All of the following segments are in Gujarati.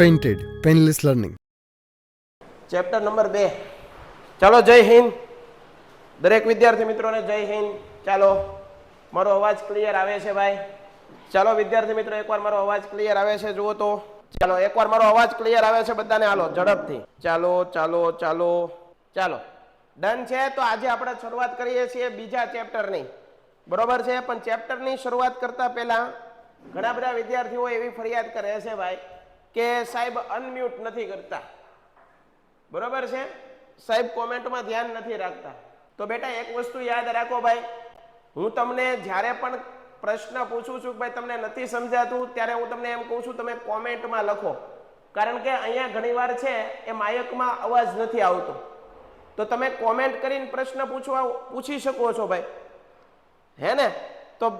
Painted painless learning chapter number બે. ચાલો, જય હિન્દ. દરેક વિદ્યાર્થી મિત્રોને જય હિન્દ. ચાલો, મારો અવાજ ક્લિયર આવે છે ભાઈ? ચાલો, વિદ્યાર્થી મિત્રો, એકવાર મારો અવાજ ક્લિયર આવે છે, જુઓ તો. ચાલો, એકવાર મારો અવાજ ક્લિયર આવે છે બધાને, હાલો, ઝડપથી. ચાલો ચાલો ચાલો. ચાલો. ડન છે, તો આજે આપણે શરૂઆત કરીએ છીએ બીજા ચેપ્ટરની બરોબર છે? પણ ચેપ્ટરની શરૂઆત કરતા પહેલા ઘણા બધા વિદ્યાર્થીઓ એવી ફરિયાદ કરે છે ભાઈ કે સાહેબ અનમ્યુટ નથી કરતા. બરોબર છે? સાહેબ કોમેન્ટમાં ધ્યાન નથી રાખતા. તો બેટા એક વસ્તુ યાદ રાખો ભાઈ. હું તમને જ્યારે પણ પ્રશ્ન પૂછું છું ભાઈ તમને નથી સમજાતું, ત્યારે હું તમને એમ કહું છું, તમે કોમેન્ટમાં લખો. કારણ કે અહીંયા ઘણીવાર છે, એ માયકમાં અવાજ નથી આવતો. તો તમે કોમેન્ટ કરીને પ્રશ્ન પૂછવા પૂછી શકો છો ભાઈ. હે ને? તો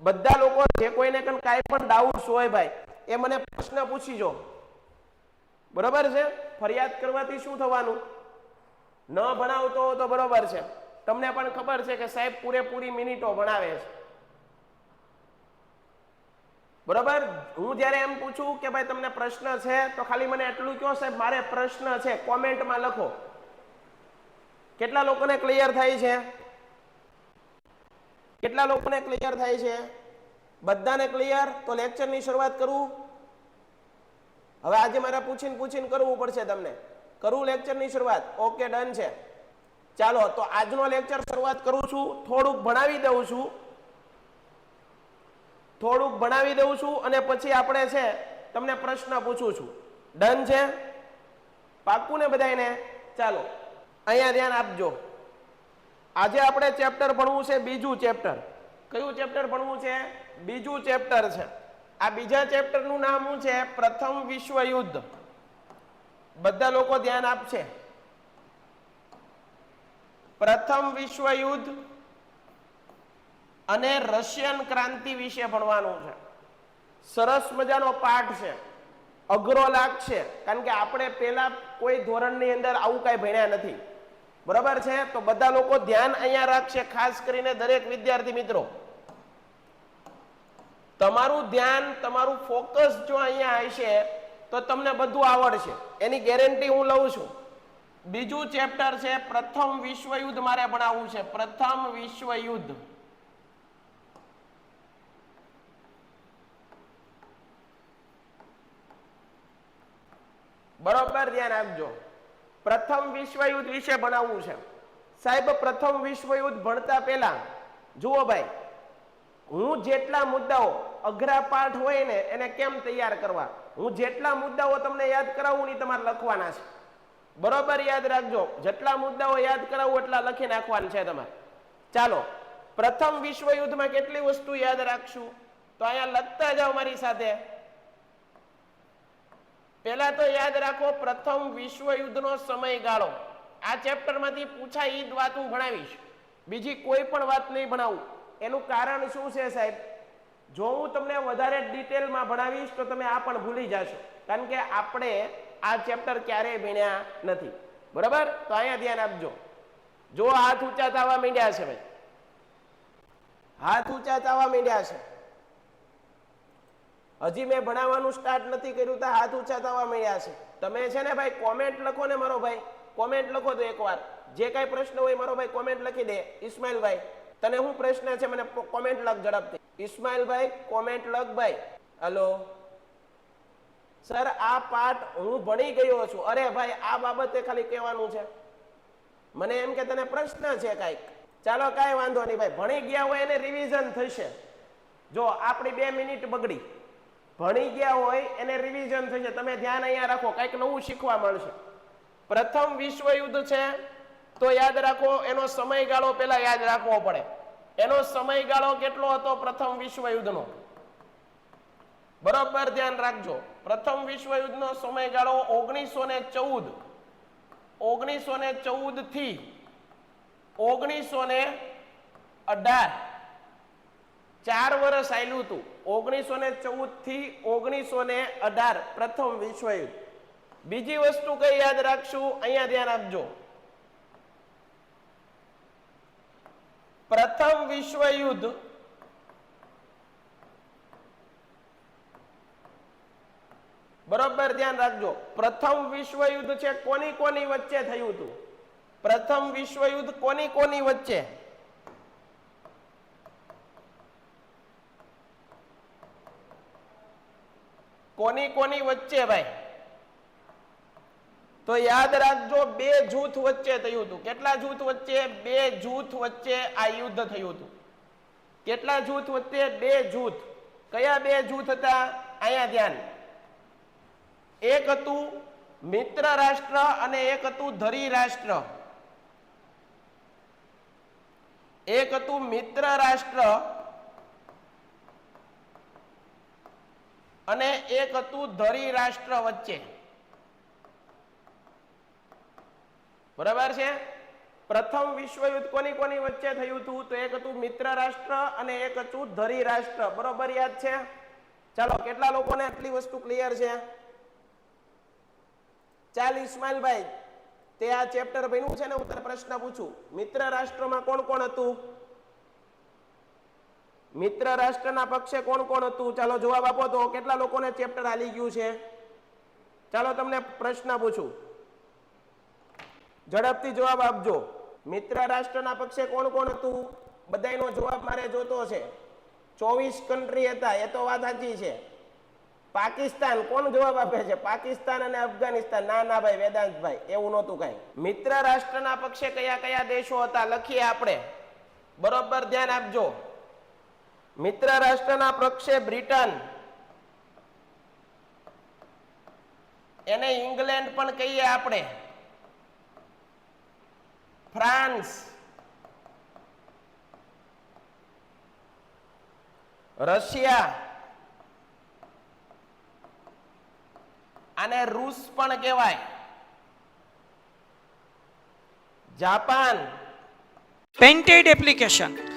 બધા લોકો જે કોઈને કાંઈ પણ ડાઉટ્સ હોય ભાઈ એ મને પ્રશ્ન પૂછીજો. બરોબર છે? ફરિયાદ કરવાથી શું થવાનું? ન ભણાવતો હો તો બરોબર છે. તમને પણ ખબર છે કે સાહેબ પૂરેપૂરી મિનિટો ભણાવે છે. બરોબર? હું જ્યારે એમ પૂછું કે ભાઈ તમને પ્રશ્ન છે, તો ખાલી મને એટલું કહો સાહેબ, મારે પ્રશ્ન છે. કોમેન્ટમાં લખો. કેટલા લોકોને ક્લિયર થાય છે? કેટલા લોકોને ક્લિયર થાય છે? બધાને ક્લિયર તો લેક્ચરની શરૂઆત કરું? હવે આજે મારે પૂછીને પૂછીને કરવું પડશે તમને. કરું લેક્ચરની શરૂઆત? ઓકે ડન છે. ચાલો, તો આજનો લેક્ચર શરૂઆત કરું છું. થોડુંક ભણાવી દઉં છું. થોડુંક ભણાવી દઉં છું અને પછી આપણે છે, તમને પ્રશ્ન પૂછું છું. ડન છે? પાક્કું ને બધાને ચાલો, અહીંયા ધ્યાન આપજો. આજે આપણે ચેપ્ટર ભણવું છે, બીજું ચેપ્ટર કયું ચેપ્ટર ભણવું છે? બીજું ચેપ્ટર છે. આ બીજા ચેપ્ટરનું નામ શું છે? પ્રથમ વિશ્વ યુદ્ધ બધા લોકો ધ્યાન આપશે. પ્રથમ વિશ્વ યુદ્ધ અને રશિયન ક્રાંતિ વિશે ભણવાનું છે. સરસ મજાનો પાઠ છે. અઘરો લાગશે. કારણ કે આપણે પેલા કોઈ ધોરણની અંદર આવું કાંઈ ભણ્યા નથી. બરાબર છે? તો બધા લોકો ધ્યાન અહીંયા રાખશે, ખાસ કરીને દરેક વિદ્યાર્થી મિત્રો. તમારું ધ્યાન, તમારું ફોકસ જો અહીંયા હશે, તો તમને બધું આવડશે. એની ગેરંટી હું લઉં છું. બીજું ચેપ્ટર છે, પ્રથમ વિશ્વયુદ્ધ મારે ભણાવવું છે. પ્રથમ વિશ્વયુદ્ધ. બરોબર, ધ્યાન આપજો. પ્રથમ વિશ્વયુદ્ધ વિશે ભણાવવું છે. સાહેબ, પ્રથમ વિશ્વ યુદ્ધ ભણતા પહેલા, જુઓ ભાઈ, હું જેટલા મુદ્દાઓ અઘરા પાઠ હોય ને, એને કેમ તૈયાર કરવા? હું જેટલા મુદ્દાઓ તમને યાદ કરાવું ને તમારે લખવાના છે. બરોબર યાદ રાખજો, જેટલા મુદ્દાઓ યાદ કરાવું એટલા લખી નાખવાના છે તમારે. ચાલો, પ્રથમ વિશ્વયુદ્ધમાં કેટલી વસ્તુ યાદ રાખશું? તો અહીંયા લખતા જાઓ મારી સાથે. પહેલા તો યાદ રાખો, પ્રથમ વિશ્વ યુદ્ધનો સમયગાળો. આ ચેપ્ટરમાંથી પૂછાય એ જ વાત હું ભણાવીશ. બીજી કોઈ પણ વાત નહીં ભણાવું. એનું કારણ શું છે સાહેબ? જો હું તમને વધારે ડિટેલમાં ભણાવીશ તો તમે આ પણ ભૂલી જશો. કારણ કે આપણે આ ચેપ્ટર ક્યારેય ભણ્યા નથી. બરાબર? તો અહીંયા ધ્યાન આપજો. જો હાથ ઊંચા થવા માંડ્યા છે ભાઈ. હાથ ઊંચા થવા માંડ્યા છે. હજી મેં ભણાવવાનું સ્ટાર્ટ નથી કર્યું, તો હાથ ઊંચા થવા મળ્યા છે. તમે છે ને ભાઈ કોમેન્ટ લખો ને મારો ભાઈ. કોમેન્ટ લખો તો એકવાર. જે કાંઈ પ્રશ્ન હોય મારો ભાઈ કોમેન્ટ લખી દે. ઇસ્માઇલભાઈ તને શું પ્રશ્ન છે મને કોમેન્ટ લખ ઝડપથી. ઇસ્માઇલભાઈ કોમેન્ટ લખ ભાઈ. હલો સર આ પાઠ હું ભણી ગયો છું. અરે ભાઈ, આ બાબતે ખાલી કહેવાનું છે. મને એમ કે તને પ્રશ્ન છે કાંઈક. ચાલો કાંઈ વાંધો નહીં ભાઈ. ભણી ગયા હોય એને રિવિઝન થશે. જો, આપણી બે મિનિટ બગડી. ભણી ગયા હોય એને રિવિઝન થશે તમે ધ્યાન અહીંયા રાખો, કંઈક નવું શીખવા મળશે. પ્રથમ વિશ્વ યુદ્ધ છે, તો યાદ રાખો, એનો સમયગાળો પહેલા યાદ રાખવો પડે. એનો સમયગાળો કેટલો હતો પ્રથમ વિશ્વ યુદ્ધનો બરોબર ધ્યાન રાખજો. પ્રથમ વિશ્વ યુદ્ધનો સમયગાળો ઓગણીસો ને ચૌદ. ઓગણીસો ને ચૌદથી ઓગણીસો ને અઢાર. ચાર વર્ષ આવેલું હતું. ઓગણીસો ને ચૌદથી ઓગણીસો ને અઢાર પ્રથમ વિશ્વ યુદ્ધ બીજી વસ્તુ કઈ યાદ રાખશું? અહીંયા ધ્યાન આપજો. પ્રથમ વિશ્વયુદ્ધ બરોબર ધ્યાન રાખજો. પ્રથમ વિશ્વયુદ્ધ છે કોની કોની વચ્ચે થયું હતું? પ્રથમ વિશ્વયુદ્ધ કોની કોની વચ્ચે? કોની કોની વચ્ચે ભાઈ? તો યાદ રાખજો, બે જૂથ વચ્ચે થયું હતું. કેટલા જૂથ વચ્ચે? બે જૂથ વચ્ચે આ યુદ્ધ થયું હતું. કેટલા જૂથ વચ્ચે? બે જૂથ. કયા બે જૂથ હતા? અહીંયા ધ્યાન. એક હતું મિત્ર રાષ્ટ્ર અને એક હતું ધરી રાષ્ટ્ર. એક હતું મિત્ર રાષ્ટ્ર અને એક હતું ધરી રાષ્ટ્ર વચ્ચે. બરાબર છે? પ્રથમ વિશ્વયુદ્ધ કોની કોની વચ્ચે થયું હતું? તો એક હતું મિત્ર રાષ્ટ્ર અને એક હતું ધરી રાષ્ટ્ર. બરોબર યાદ છે? ચાલો, કેટલા લોકોને આટલી વસ્તુ ક્લિયર છે? ચાલ ઇસ્માઇલભાઈ તે આ ચેપ્ટર ભણ્યું છે ને? હું તને પ્રશ્ન પૂછું. મિત્ર રાષ્ટ્રમાં કોણ કોણ હતું? મિત્ર રાષ્ટ્રના પક્ષે કોણ કોણ હતું? ચાલો જવાબ આપો તો કેટલા લોકોને ચેપ્ટર આલી ગયું છે? ચાલો તમને પ્રશ્ન પૂછું. ઝડપથી જવાબ આપજો. મિત્ર રાષ્ટ્રના પક્ષે કોણ કોણ હતું? બધાયનો જવાબ મારે જોતો છે. ચોવીસ કન્ટ્રી હતા, એ તો વાત સાચી છે. પાકિસ્તાન કોણ જવાબ આપે છે? પાકિસ્તાન અને અફઘાનિસ્તાન. ના ના ભાઈ, વેદાંતભાઈ, એવું નહોતું કાંઈ. મિત્ર રાષ્ટ્રના પક્ષે કયા કયા દેશો હતા? લખીએ આપણે. બરોબર, ધ્યાન આપજો. મિત્ર રાષ્ટ્રના પક્ષે બ્રિટન. એને ઇંગ્લેન્ડ પણ કહીએ આપણે. ફ્રાન્સ. રશિયા. આને રૂસ પણ કહેવાય. જાપાન. પેન્ટેડ એપ્લિકેશન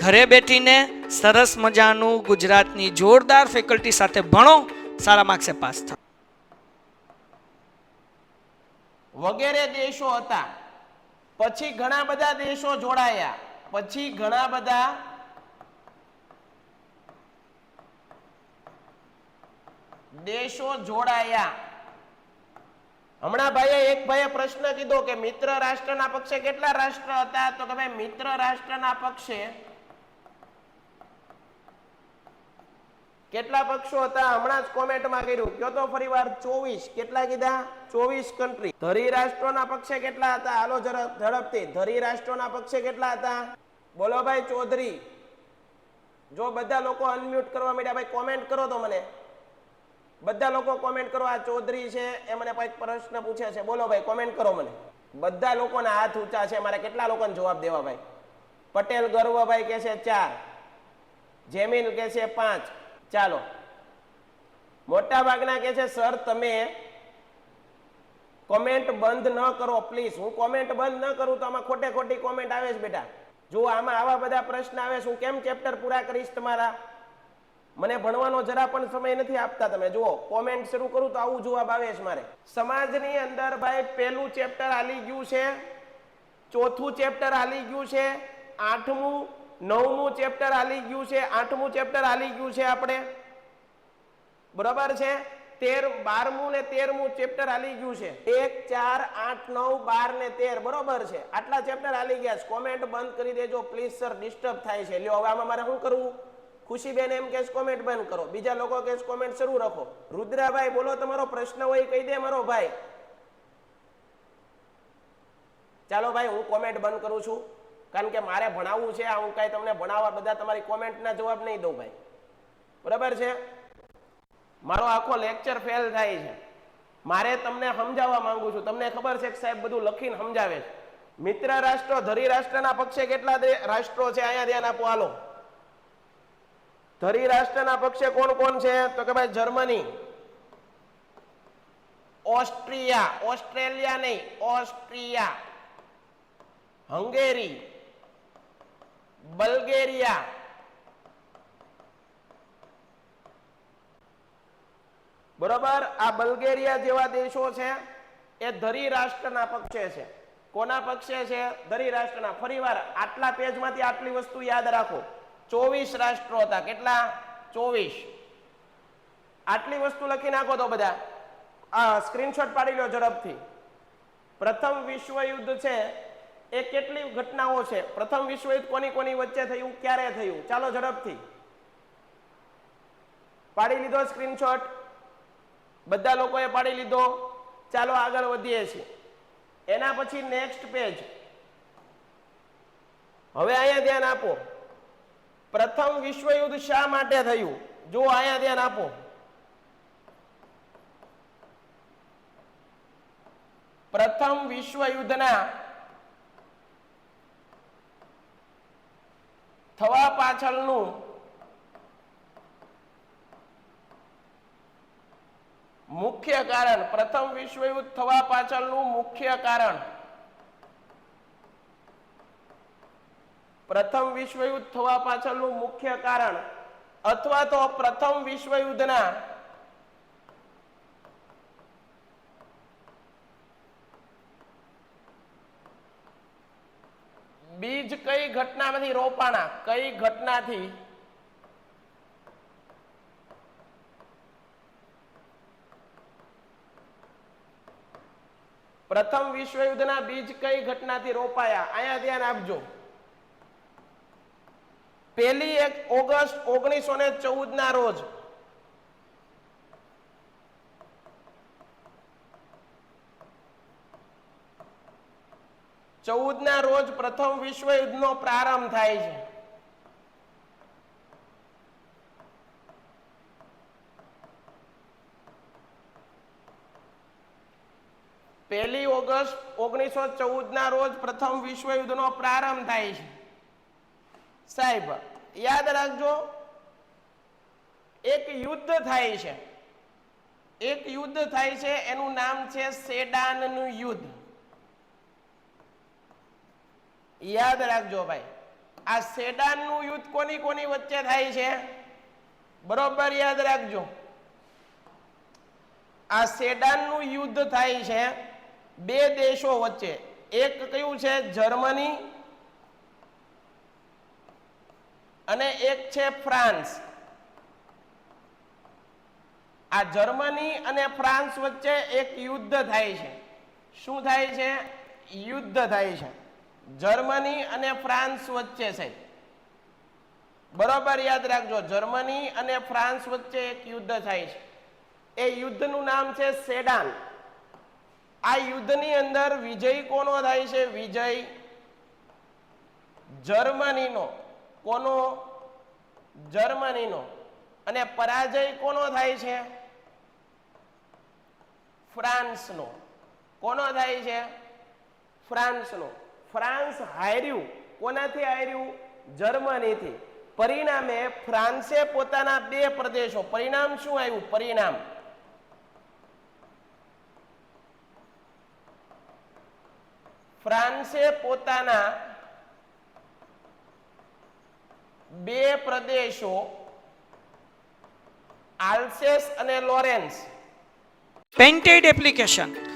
ઘરે બેઠીને સરસ મજાનું ગુજરાતની જોરદાર ફેકલ્ટી સાથે ભણો, સારા માર્ક્સે પાસ થાઓ. વગેરે દેશો હતા. પછી ઘણા બધા દેશો જોડાયા. પછી ઘણા બધા દેશો જોડાયા. હમણાં ભાઈએ એક ભાઈએ પ્રશ્ન કીધો કે મિત્ર રાષ્ટ્રના પક્ષે કેટલા રાષ્ટ્ર હતા? તો કે ભાઈ મિત્ર રાષ્ટ્રના પક્ષે કેટલા પક્ષો હતા? હમણાં જ કોમેન્ટમાં કર્યું. કયો તો ફરીવાર ચોવીસ. કેટલા કીધા? ચોવીસ કન્ટ્રી ધરી રાષ્ટ્રોના પક્ષે કેટલા હતા? હાલો ઝડપથી. ધરી રાષ્ટ્રોના પક્ષે કેટલા હતા? બોલો ભાઈ ચૌધરી. જો બધા લોકો અનમ્યુટ કરવા માંડ્યા, ભાઈ કોમેન્ટ કરો તો મને. બધા લોકો કોમેન્ટ કરો, આ ચૌધરી છે, એ મને કંઈક પ્રશ્ન પૂછે છે. બોલો ભાઈ કોમેન્ટ કરો મને. બધા લોકોના હાથ ઊંચા છે. મારે કેટલા લોકોને જવાબ દેવા, ભાઈ? પટેલ ગર્વભાઈ કે છે ચાર. જેમીન કે છે પાંચ. ચાલો. મોટા ભાગના કે છે, સર, તમે કોમેન્ટ બંધ ન કરો પ્લીઝ હું કોમેન્ટ બંધ ન કરું તો આમાં ખોટે ખોટી કોમેન્ટ આવે છે બેટા. જો આમાં આવા બધા પ્રશ્ન આવે છે, હું કેમ ચેપ્ટર પૂરા કરીશ તમારા? મને ભણવાનો જરા પણ સમય નથી આપતા તમે. જુઓ કોમેન્ટ શરૂ કરું તો આવું જવાબ આવે છે મારે. સમાજની અંદર ભાઈ, પહેલું ચેપ્ટર હાલી ગયું છે, ચોથું ચેપ્ટર હાલી ગયું છે, આઠમું નવમું ચેપ્ટર હાલી ગયું છે, આઠમું ચેપ્ટર હાલી ગયું છે આપણે. બરોબર છે? તેર, બારમું ને તેરમું ચેપ્ટર આલી ગયું છે. એક, ચાર, આઠ, નવ, બાર ને તેર, બરોબર છે? આટલા ચેપ્ટર હાલી ગયા છે. કોમેન્ટ બંધ કરી દેજો. પ્લીઝ સર ડિસ્ટર્બ થાય છે. લ્યો, હવે આમાં મારે શું કરવું? ખુશીબેન એમ કે કોમેન્ટ બંધ કરો. બીજા લોકો કે કોમેન્ટ શરૂ રાખો. રુદ્રાભાઈ, બોલો, તમારો પ્રશ્ન હોય કહી દે મારો ભાઈ. ચાલો ભાઈ, હું કોમેન્ટ બંધ કરું છું. કારણ કે મારે ભણાવવું છે હું કાંઈ તમને ભણાવવા બધા તમારી કોમેન્ટના જવાબ નહીં દઉં ભાઈ. બરાબર છે? મારો આખો લેક્ચર ફેલ થાય છે. મારે તમને સમજાવવા માંગુ છું. તમને ખબર છે કે સાહેબ બધું લખીને સમજાવે છે. મિત્ર રાષ્ટ્રો, ધરી રાષ્ટ્રના પક્ષે કેટલા રાષ્ટ્રો છે? અહીંયા ધ્યાન આપો, હાલો. ધરી રાષ્ટ્રના પક્ષે કોણ કોણ છે? તો કે ભાઈ જર્મની, ઓસ્ટ્રિયા, ઓસ્ટ્રેલિયા નહીં, ઓસ્ટ્રિયા, હંગેરી બલ્ગેરિયા. બરોબર? આ બલ્ગેરિયા જેવા દેશો છે, એ ધરી રાષ્ટ્રના પક્ષે છે. કોના પક્ષે છે? ધરી રાષ્ટ્રના. ફરીવાર, આટલા પેજમાંથી આટલી વસ્તુ યાદ રાખો. ચોવીસ રાષ્ટ્રો હતા. કેટલા? ચોવીસ. આટલી વસ્તુ લખી નાખો તો બધા. આ સ્ક્રીનશોટ પાડી લો ઝડપથી. પ્રથમ વિશ્વયુદ્ધ છે એ કેટલી ઘટનાઓ છે? પ્રથમ વિશ્વયુદ્ધ કોની કોની વચ્ચે થયું? ક્યારે થયું? ચાલો ઝડપથી. પાડી લીધો સ્ક્રીનશોટ. બધા લોકોએ પાડી લીધો. ચાલો આગળ વધીએ છીએ. એના પછી નેક્સ્ટ પેજ. હવે અહીંયા ધ્યાન આપો. પ્રથમ વિશ્વયુદ્ધ શા માટે થયું? જો અહીંયા ધ્યાન આપો. પ્રથમ વિશ્વયુદ્ધના થવા પાછળનું મુખ્ય કારણ, પ્રથમ વિશ્વયુદ્ધ થવા પાછળનું મુખ્ય કારણ. પ્રથમ વિશ્વયુદ્ધ થવા પાછળનું મુખ્ય કારણ અથવા તો પ્રથમ વિશ્વયુદ્ધના બીજ કઈ ઘટનામાંથી રોપાણા? કઈ ઘટનાથી? પ્રથમ વિશ્વયુદ્ધના બીજ કઈ ઘટનાથી રોપાયા? અહીંયા ધ્યાન આપજો. પહેલી એક ઓગસ્ટ ઓગણીસો ને ચૌદ ના રોજ ચૌદ ના રોજ પ્રથમ વિશ્વયુદ્ધનો પ્રારંભ થાય છે. પહેલી ઓગસ્ટ ઓગણીસો ચૌદ ના રોજ પ્રથમ વિશ્વયુદ્ધનો પ્રારંભ થાય છે. સાહેબ, યાદ રાખજો, એક યુદ્ધ થાય છે. એક યુદ્ધ થાય છે, એનું નામ છે સેડાનનું યુદ્ધ. યાદ રાખજો ભાઈ. આ સેડાનનું યુદ્ધ કોની કોની વચ્ચે થાય છે? બરોબર યાદ રાખજો. આ સેડાનનું યુદ્ધ થાય છે બે દેશો વચ્ચે. એક કયું છે? જર્મની અને એક છે ફ્રાન્સ. આ જર્મની અને ફ્રાન્સ વચ્ચે એક યુદ્ધ થાય છે. શું થાય છે? યુદ્ધ થાય છે. જર્મની અને ફ્રાન્સ વચ્ચે છે. બરોબર યાદ રાખજો, જર્મની અને ફ્રાન્સ વચ્ચે એક યુદ્ધ થાય છે. એ યુદ્ધનું નામ છે સેડાન. આ યુદ્ધની અંદર વિજય કોનો થાય છે? વિજય જર્મનીનો. કોનો? જર્મનીનો. અને પરાજય કોનો થાય છે? ફ્રાન્સનો. કોનો થાય છે? ફ્રાન્સનો. ફ્રાન્સ હાર્યું. કોનાથી હાર્યું? જર્મનીથી. પરિણામે ફ્રાન્સે પોતાના બે પ્રદેશો, પરિણામ શું આવ્યું? પરિણામ. ફ્રાન્સે પોતાના બે પ્રદેશો, આલ્સેસ અને લોરેન્સ. પેન્ટેડ એપ્લિકેશન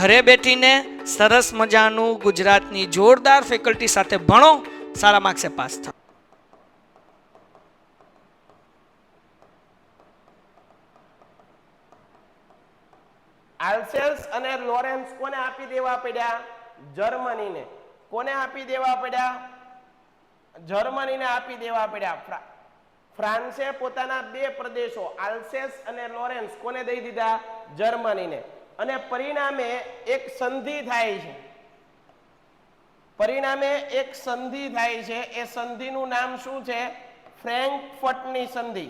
ઘરે બેઠીને સરસ મજાનું ગુજરાતની જોરદાર ફેકલ્ટી સાથે ભણો, સારા માર્ક્સે પાસ થાઓ. આલ્સેલ્સ અને લોરેન્સ કોને આપી દેવા પડ્યા? જર્મનીને. કોને આપી દેવા પડ્યા? જર્મનીને આપી દેવા પડ્યા. ફ્રાન્સે પોતાના બે પ્રદેશો આલ્સેસ અને લોરેન્સ કોને દઈ દીધા? જર્મનીને. અને પરિણામે એક સંધિ થાય છે. પરિણામે એક સંધિ થાય છે. એ સંધિનું નામ શું છે? ફ્રેન્કફર્ટની સંધિ.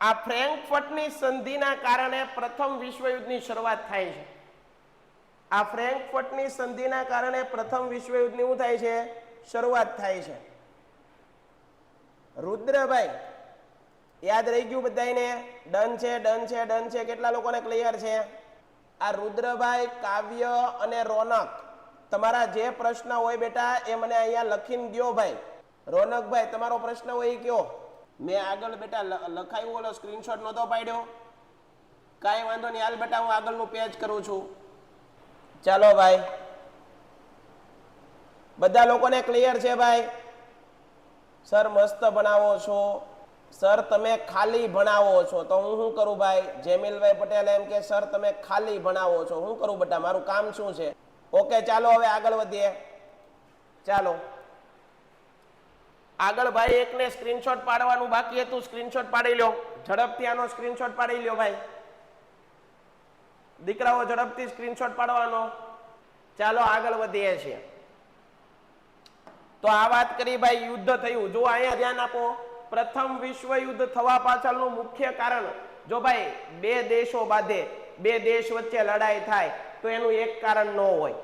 આ ફ્રેન્કફર્ટની સંધિના કારણે પ્રથમ વિશ્વયુદ્ધની શરૂઆત થાય છે. આ ફ્રેન્કફર્ટની સંધિના કારણે પ્રથમ વિશ્વયુદ્ધની શું થાય છે? શરૂઆત થાય છે. રુદ્રભાઈ, યાદ રહી ગયું બધાને ડન છે ડન છે ડન છે. કેટલા લોકોને ક્લિયર છે? આ રુદ્રભાઈ, કાવ્ય અને રોનક. તમારા જે પ્રશ્ન હોય બેટા, એ મને અહીંયા લખીને ગયો ભાઈ. રોનકભાઈ, તમારો પ્રશ્ન હોય એ કયો? મેં આગળ બેટા લખાયું ઓલો સ્ક્રીનશોટ નહોતો પાડ્યો. કાંઈ વાંધો નહીં. હાલ બેટા, હું આગળનું પેજ કરું છું. ચાલો ભાઈ. બધા લોકોને ક્લિયર છે ભાઈ? સર, મસ્ત ભણાવો છો. સર, તમે ખાલી ભણાવો છો. તો હું શું કરું ભાઈ? જેમિલભાઈ પટેલ એમ કે, સર, તમે ખાલી ભણાવો છો. હું કરું બેટા મારું કામ શું છે? ઓકે, ચાલો હવે આગળ વધીએ. ચાલો. આગળ ભાઈ, એકને સ્ક્રીનશોટ પાડવાનું બાકી હતું. સ્ક્રીનશોટ પાડી લો ઝડપથી આનો સ્ક્રીનશોટ પાડી લ્યો ભાઈ. દીકરાઓ, ઝડપથી સ્ક્રીનશોટ પાડવાનો. ચાલો આગળ વધીએ છીએ. તો આ વાત કરી ભાઈ, યુદ્ધ થયું. જો અહીંયા ધ્યાન આપો. પ્રથમ વિશ્વ યુદ્ધ થવા પાછળનું મુખ્ય કારણ, જો ભાઈ, બે દેશો બાંધે, બે દેશ વચ્ચે લડાઈ થાય, તો એનું એક કારણ ન હોય.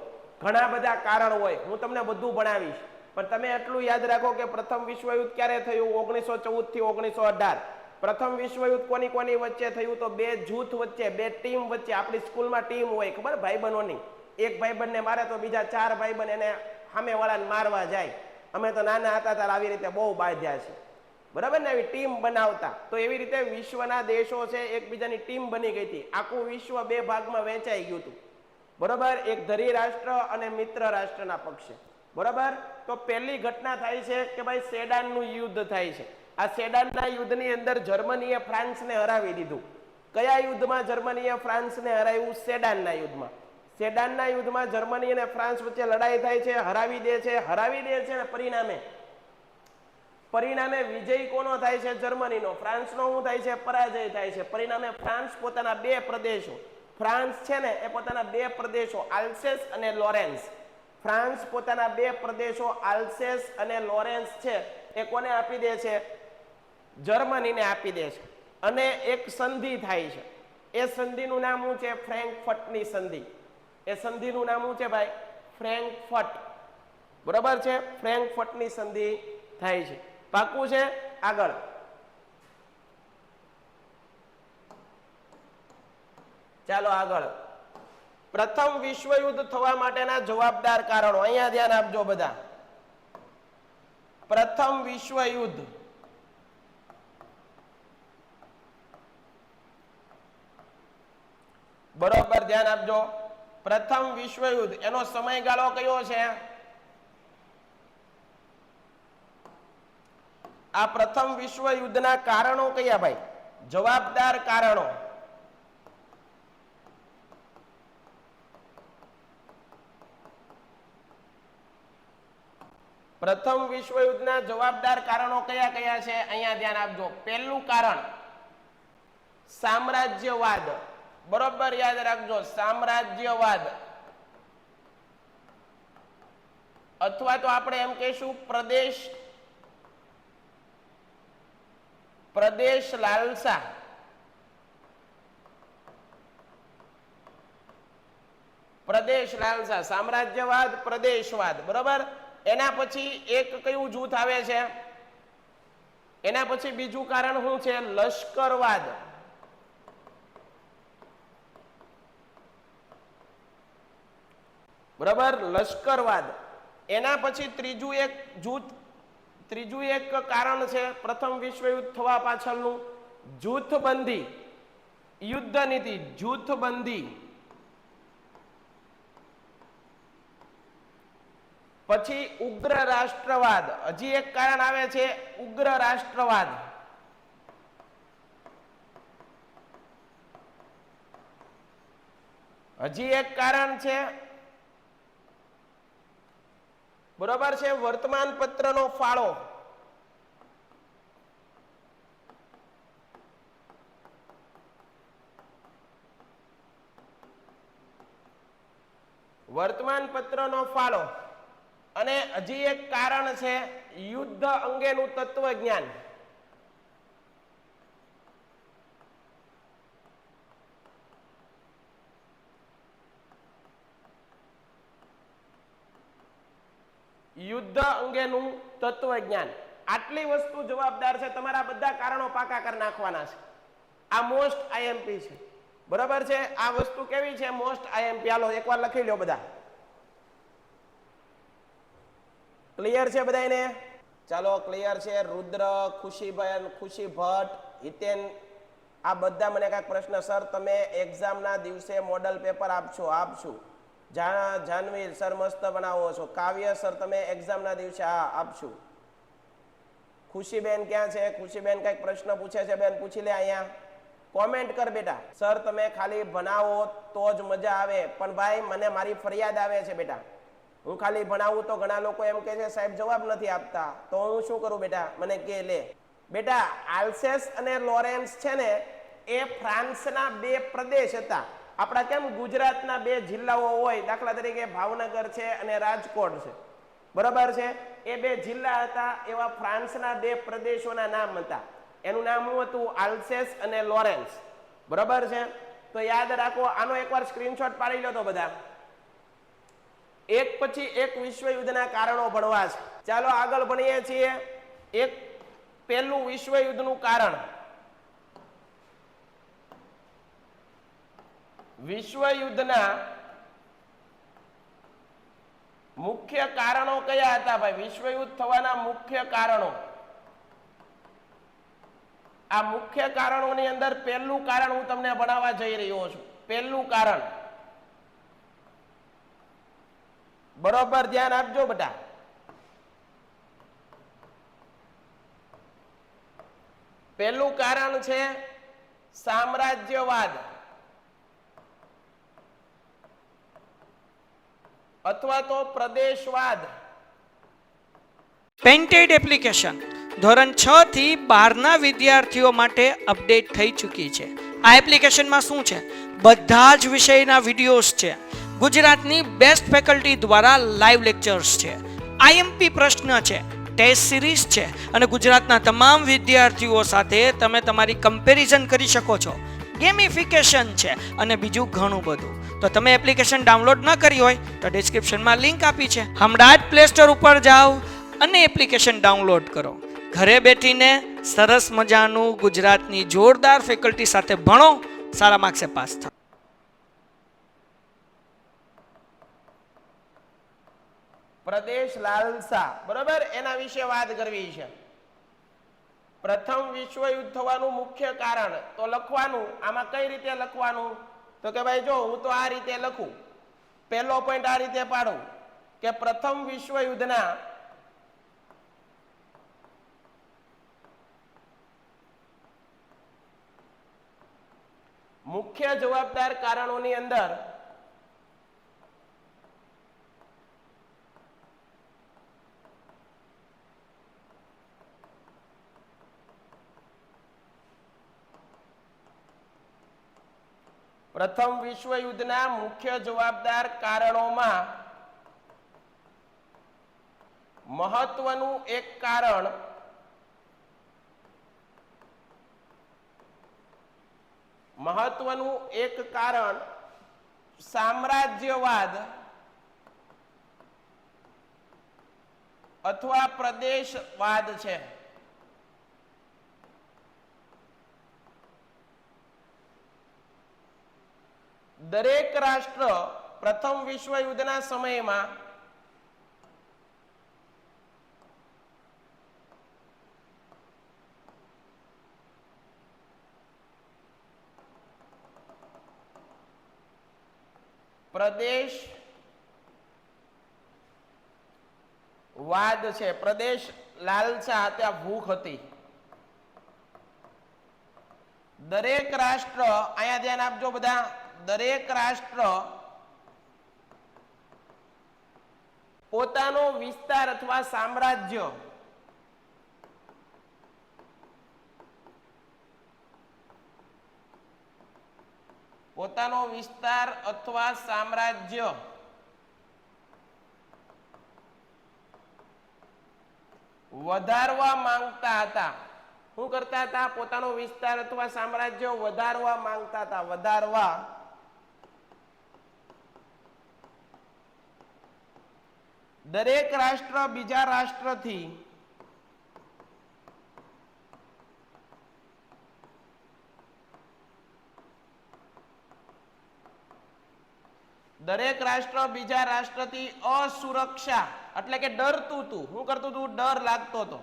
ઘણા બધા કારણ હોય. હું તમને બધું ભણાવીશ. પણ તમે એટલું યાદ રાખો કે પ્રથમ વિશ્વ યુદ્ધ ક્યારે થયું? ઓગણીસો ચૌદથી ઓગણીસો અઢાર પ્રથમ વિશ્વ યુદ્ધ કોની કોની વચ્ચે થયું? તો બે જૂથ વચ્ચે, બે ટીમ વચ્ચે. આપણી સ્કૂલમાં ટીમ હોય, ખબર? ભાઈબંધોની. એક ભાઈબંધને મારે તો બીજા ચાર ભાઈબંધ એને સામેવાળાને મારવા જાય. અમે તો નાના હતા ત્યારે આવી રીતે બહુ બાંધ્યા છે. બરાબર ને? આવી ટીમ બનાવતા. તો એવી રીતે વિશ્વના દેશો છે, એકબીજાની ટીમ બની ગઈ હતી. આખું વિશ્વ બે ભાગમાં વહેંચાઈ ગયું હતું. બરાબર? એક ધરી રાષ્ટ્ર અને મિત્ર રાષ્ટ્રના પક્ષે. બરાબર? તો પહેલી ઘટના થાય છે કે ભાઈ સેડાનનું યુદ્ધ થાય છે. આ સેડાનના યુદ્ધની અંદર જર્મનીએ ફ્રાન્સને હરાવી દીધું. કયા યુદ્ધમાં જર્મનીએ ફ્રાન્સને હરાવ્યું? સેડાનના યુદ્ધમાં. સેડાનના યુદ્ધમાં જર્મની અને ફ્રાન્સ વચ્ચે લડાઈ થાય છે, હરાવી દે છે, હરાવી દે છે ને પરિણામે પરિણામે વિજય કોનો થાય છે જર્મનીનો? ફ્રાન્સનો શું થાય છે, પરાજય થાય છે. પરિણામે ફ્રાન્સ પોતાના બે પ્રદેશો, ફ્રાન્સ છે ને, એ પોતાના બે પ્રદેશો, આલ્સેસ અને લોરેન્સ. ફ્રાન્સ પોતાના બે પ્રદેશો, આલ્સેસ અને લોરેન્સ છે, એ કોને આપી દે છે? જર્મનીને આપી દે છે. અને એક સંધિ થાય છે. એ સંધિનું નામ શું છે? ફ્રેન્કફર્ટની સંધિ. એ સંધિનું નામ શું છે ભાઈ? ફ્રેન્કફર્ટ. બરોબર છે? ફ્રેન્કફર્ટની સંધિ થાય છે. પાકું છે? આગળ. ચાલો આગળ. પ્રથમ વિશ્વયુદ્ધ થવા માટેના જવાબદાર કારણો. અહીંયા ધ્યાન આપજો બધા. પ્રથમ વિશ્વયુદ્ધ. બરોબર, ધ્યાન આપજો. પ્રથમ વિશ્વયુદ્ધ. એનો સમયગાળો કયો છે? આ પ્રથમ વિશ્વયુદ્ધના કારણો કયા ભાઈ? જવાબદાર કારણો. પ્રથમ વિશ્વયુદ્ધના જવાબદાર કારણો કયા કયા છે? અહીંયા ધ્યાન આપજો. પહેલું કારણ, સામ્રાજ્યવાદ. બરોબર યાદ રાખજો, સામ્રાજ્યવાદ. અથવા તો આપણે એમ કહીશું, પ્રદેશ. પ્રદેશ લાલસા. પ્રદેશ લાલસા, સામ્રાજ્યવાદ, પ્રદેશવાદ, બરોબર? એના પછી એક કયું જૂથ આવે છે? એના પછી બીજું કારણ શું છે? લશ્કરવાદ. બરાબર? લશ્કરવાદ. એના પછી ત્રીજું એક જૂથ, ત્રીજું એક કારણ છે પ્રથમ વિશ્વયુદ્ધ થવા પાછળનું. જૂથબંધી યુદ્ધ નીતિ જૂથબંધી. પછી ઉગ્ર રાષ્ટ્રવાદ. હજી એક કારણ આવે છે ઉગ્ર રાષ્ટ્રવાદ. હજી એક કારણ છે બરોબર છે વર્તમાન પત્ર નો ફાળો. વર્તમાન પત્ર નો ફાળો. અને હજી એક કારણ છે, યુદ્ધ અંગેનું તત્વજ્ઞાન. યુદ્ધ અંગેનું તત્વજ્ઞાન. આટલી વસ્તુ જવાબદાર છે, તમારા બધા કારણો પાકા કરી નાખવાના છે. આ મોસ્ટ આઈએમપી છે. બરાબર છે? આ વસ્તુ કેવી છે? મોસ્ટ આઈએમપી હાલો, એકવાર લખી લો બધા. ક્લિયર છે બધાને ચાલો ક્લિયર છે. રુદ્ર, ખુશીબેન ખુશી ભટ્ટ હિતેન. આ બધા મને કાંઈક પ્રશ્ન, સર, તમે એક્ઝામના દિવસે મોડલ પેપર આપશો? આપશું. જા જાનવીર સર મસ્ત બનાવો છો. કાવ્ય સર તમે એક્ઝામના દિવસે હા આપશું. ખુશીબેન ક્યાં છે? ખુશીબેન કંઈક પ્રશ્ન પૂછે છે બેન, પૂછી લે અહીંયા. કોમેન્ટ કર બેટા. સર, તમે ખાલી ભણાવો તો જ મજા આવે. પણ ભાઈ, મને મારી ફરિયાદ આવે છે બેટા. હું ખાલી ભણાવું તો ઘણા લોકો એમ કહે છે, સાહેબ, જવાબ નથી આપતા. તો હું શું કરું બેટા? મને કે લે. બેટા, આલ્સેસ અને લોરેન્સ છે ને, એ ફ્રાન્સના બે પ્રદેશ હતા. આપણા કેમ ગુજરાતના બે જિલ્લાઓ હોય, દાખલા તરીકે ભાવનગર છે અને રાજકોટ છે. બરાબર છે? એ બે જિલ્લા હતા, એવા ફ્રાન્સના બે પ્રદેશોના નામ હતા. એનું નામ શું હતું? આલ્સેસ અને લોરેન્સ. બરાબર છે? તો યાદ રાખો, આનો એકવાર સ્ક્રીનશોટ પાડી લો તો બધા. એક પછી એક વિશ્વયુદ્ધના કારણો ભણવા છે. ચાલો આગળ ભણીએ છીએ. એક પહેલું વિશ્વયુદ્ધનું કારણ. વિશ્વયુદ્ધના મુખ્ય કારણો કયા હતા ભાઈ? વિશ્વયુદ્ધ થવાના મુખ્ય કારણો. આ મુખ્ય કારણોની અંદર પહેલું કારણ હું તમને ભણાવવા જઈ રહ્યો છું. પહેલું કારણ. બરોબર ધ્યાન આપજો બેટા પહેલું કારણ છે સામ્રાજ્યવાદ. અથવા તો પ્રદેશવાદ. પેન્ટેડ એપ્લિકેશન ધોરણ છ થી બારના વિદ્યાર્થીઓ માટે અપડેટ થઈ ચૂકી છે. આ એપ્લિકેશનમાં શું છે? બધા જ વિષયના વિડીયોઝ છે. ગુજરાતની બેસ્ટ ફેકલ્ટી દ્વારા લાઈવ લેક્ચર્સ છે. આઈએમપી પ્રશ્ન છે. ટેસ્ટ સિરીઝ છે. અને ગુજરાતના તમામ વિદ્યાર્થીઓ સાથે તમે તમારી કમ્પેરિઝન કરી શકો છો. ગેમિફિકેશન છે અને બીજું ઘણું બધું. તો તમે એપ્લિકેશન ડાઉનલોડ ન કરી હોય, તો ડિસ્ક્રિપ્શનમાં લિંક આપી છે. હમણાં જ પ્લે સ્ટોર ઉપર જાઓ અને એપ્લિકેશન ડાઉનલોડ કરો. ઘરે બેઠીને સરસ મજાનું ગુજરાતની જોરદાર ફેકલ્ટી સાથે ભણો, સારા માર્ક્સે પાસ થાઓ પ્રદેશ લાલસા. બરોબર? એના વિશે વાત કરવી છે. પ્રથમ વિશ્વયુદ્ધ થવાનું મુખ્ય કારણ. તો લખવાનું, આમાં કઈ રીતે લખવાનું? તો કે ભાઈ જો, હું તો આ રીતે લખું. પહેલો પોઈન્ટ આ રીતે પાડું કે પ્રથમ વિશ્વયુદ્ધના મુખ્ય જવાબદાર કારણોની અંદર પ્રથમ વિશ્વયુદ્ધના મુખ્ય જવાબદાર કારણોમાં મહત્વનું એક કારણ મહત્વનું એક કારણ સામ્રાજ્યવાદ અથવા પ્રદેશવાદ છે. દરેક રાષ્ટ્ર પ્રથમ વિશ્વયુદ્ધના સમયમાં પ્રદેશ વાદ છે. પ્રદેશ લાલસા ત્યાં ભૂખ હતી. દરેક રાષ્ટ્ર અહીંયા ધ્યાન આપજો બધા. દરેક રાષ્ટ્ર પોતાનો વિસ્તાર અથવા સામ્રાજ્ય પોતાનો વિસ્તાર અથવા સામ્રાજ્ય વધારવા માંગતા હતા. શું કરતા હતા? પોતાનો વિસ્તાર અથવા સામ્રાજ્ય વધારવા માંગતા હતા. વધારવા દરેક રાષ્ટ્ર બીજા રાષ્ટ્રથી દરેક રાષ્ટ્ર બીજા રાષ્ટ્રથી અસુરક્ષા, એટલે કે ડરતું તું શું કરતું તું, ડર લાગતો હતો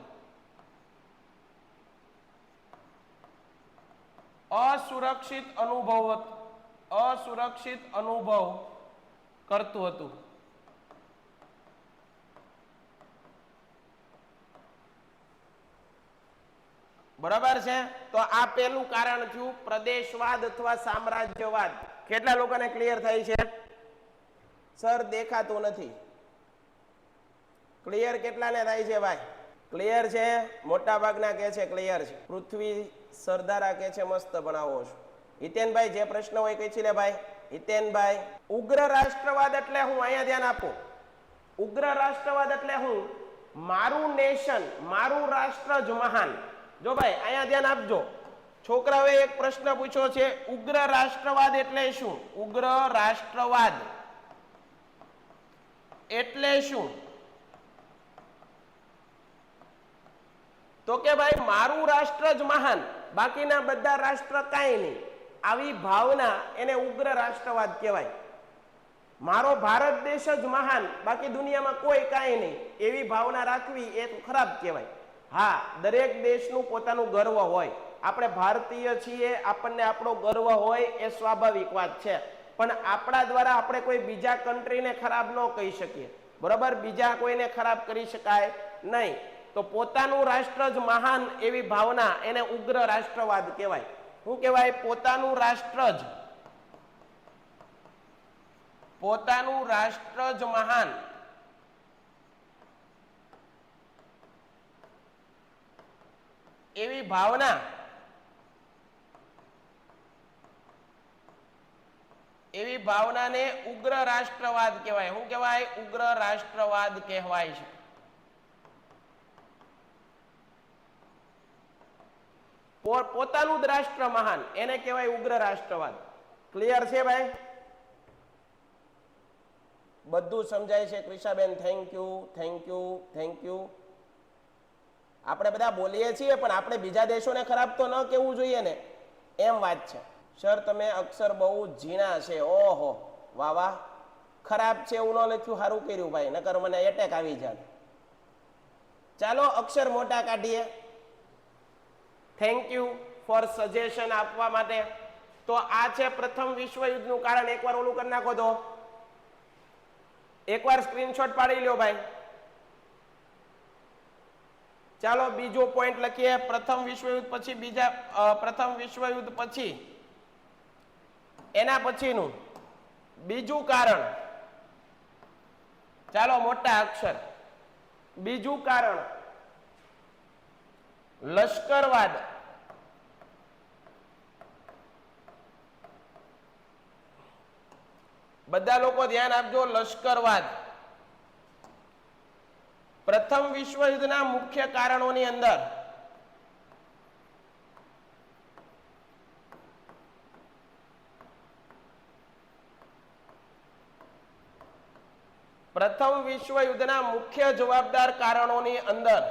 અસુરક્ષિત અનુભવ અસુરક્ષિત અનુભવ કરતું હતું. બરાબર છે? તો આ પેલું કારણ થયું પ્રદેશવાદ અથવા સામ્રાજ્યવાદ. કેટલા લોકોને ક્લિયર થાય છે? સર, દેખાતું નથી. ક્લિયર કેટલાને થાય છે ભાઈ? ક્લિયર છે? મોટા ભાગના કે છે ક્લિયર છે. પૃથ્વી સરદારા કે છે મસ્ત બનાવો છો. હિતેનભાઈ, જે પ્રશ્ન હોય કઈ લે ભાઈ? હિતેનભાઈ, ઉગ્ર રાષ્ટ્રવાદ એટલે હું અહીંયા ધ્યાન આપો. ઉગ્ર રાષ્ટ્રવાદ એટલે હું મારું નેશન, મારું રાષ્ટ્ર જ મહાન. જો ભાઈ, અહીંયા ધ્યાન આપજો. છોકરાઓએ એક પ્રશ્ન પૂછ્યો છે, ઉગ્ર રાષ્ટ્રવાદ એટલે શું? ઉગ્ર રાષ્ટ્રવાદ એટલે શું? તો કે ભાઈ, મારું રાષ્ટ્ર જ મહાન, બાકીના બધા રાષ્ટ્ર કાંઈ નહીં. આવી ભાવના એને ઉગ્ર રાષ્ટ્રવાદ કહેવાય. મારો ભારત દેશ જ મહાન, બાકી દુનિયામાં કોઈ કાંઈ નહીં. એવી ભાવના રાખવી એ ખરાબ કહેવાય. હા, દરેક દેશનું પોતાનું ગર્વ હોય. આપણે ભારતીય છીએ, આપણને આપણો ગર્વ હોય એ સ્વાભાવિક વાત છે. પણ આપણા દ્વારા આપણે કોઈ બીજા કન્ટ્રીને ખરાબ ન કહી શકીએ. બરાબર? બીજા કોઈને ખરાબ કરી શકાય નહીં. તો પોતાનું રાષ્ટ્ર જ મહાન એવી ભાવના એને ઉગ્ર રાષ્ટ્રવાદ કહેવાય. શું કહેવાય? પોતાનું રાષ્ટ્ર જ. પોતાનું રાષ્ટ્ર જ મહાન. એવી ભાવના એવી ભાવનાને ઉગ્ર રાષ્ટ્રવાદ કહેવાય. શું કહેવાય? ઉગ્ર રાષ્ટ્રવાદ કહેવાય છે. પોતાનું જ રાષ્ટ્ર મહાન. એને કહેવાય ઉગ્ર રાષ્ટ્રવાદ. ક્લિયર છે ભાઈ? બધું સમજાય છે ક્રિષાબેન thank you thank you thank you આપણે બધા બોલીએ છીએ, પણ આપણે બીજા દેશોને ખરાબ તો ન કેવું જોઈએ ને. એમ વાત છે. સર, તમે અક્ષર બહુ ઝીણા છે. ઓહો, વાહ વાહ. ખરાબ છે એવું ન લખ્યું, સારું કર્યું ભાઈ, નકર મને એટેક આવી જાય ચાલો અક્ષર મોટા કાઢીએ. થેન્ક યુ ફોર સજેશન આપવા માટે. તો આ છે પ્રથમ વિશ્વયુદ્ધનું કારણ. એકવાર ઓલું કરી નાખો તો. એકવાર સ્ક્રીનશોટ પાડી લ્યો ભાઈ. ચાલો બીજો પોઈન્ટ લખીએ. પ્રથમ વિશ્વયુદ્ધ પછી બીજા પ્રથમ વિશ્વયુદ્ધ પછી. એના પછીનું. બીજું કારણ. ચાલો મોટા અક્ષર. બીજું કારણ. લશ્કરવાદ. બધા લોકો ધ્યાન આપજો, લશ્કરવાદ. પ્રથમ વિશ્વયુદ્ધના મુખ્ય કારણોની અંદર પ્રથમ વિશ્વયુદ્ધના મુખ્ય જવાબદાર કારણોની અંદર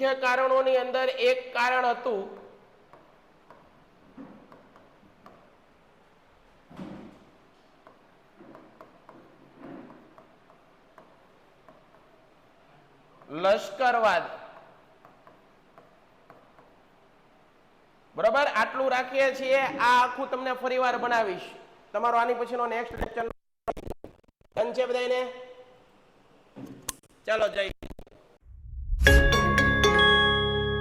મુખ્ય કારણોની અંદર એક કારણ હતું. લશ્કરવાદ. બરોબર? આટલું રાખીએ છીએ. આ આખું તમને ફરીવાર બનાવીશ. તમારો આની પછીનો નેક્સ્ટ લેક્ચર છે બધાને ચાલો, જય